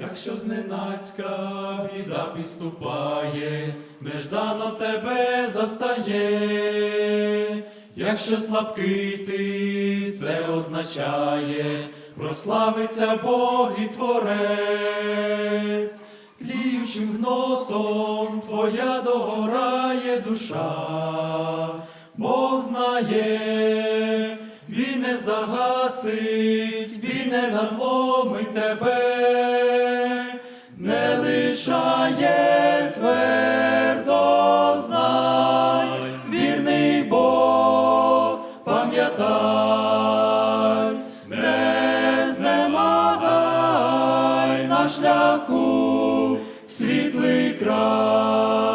Якщо зненацька біда підступає, неждано тебе застає, якщо слабкий ти, це означає, прославиться Бог і Творець, тліючим гнотом твоя догорає душа, загасить, він не надломить тебе, не лишає твердо знай, вірний Бог, пам'ятай, не знемагай на шляху світлий край,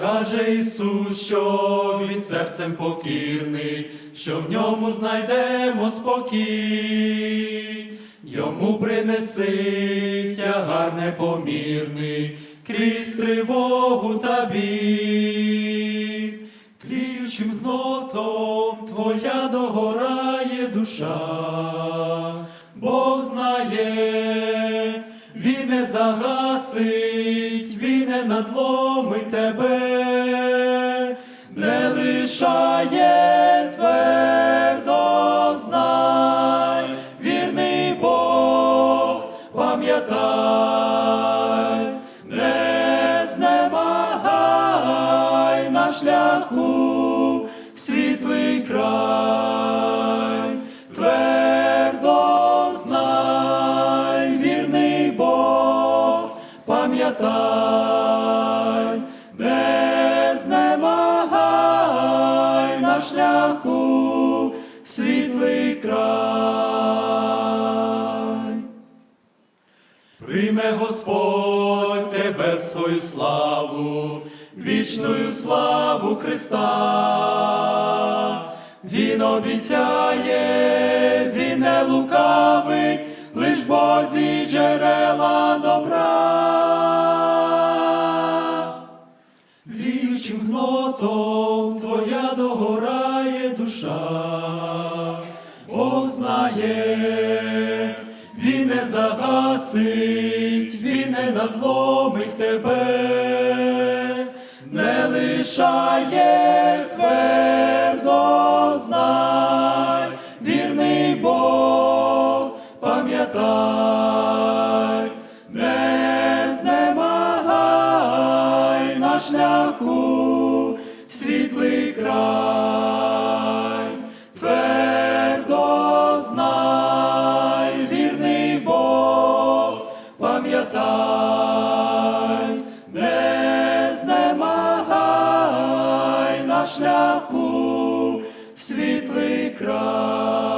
каже Ісус, що він серцем покірний, що в ньому знайдемо спокій, йому принеси тягар непомірний, крізь тривогу та біль. Тліючим гнотом твоя догорає душа, Бог знає, він не загасить, не надломить тебе, не лишає твердо знай, вірний Бог, пам'ятай, не знемагай на шляху світлий край, Господь тебе в свою славу, вічною славу Христа. Він обіцяє, він не лукавить, лиш Бозі джерела добра. Тліючим гнотом твоя догорає душа, Бог знає, загасить, він не надломить тебе, не лишає твердо знай, вірний Бог, пам'ятай, не знемагай на шляху світлий край, шляху світлий край.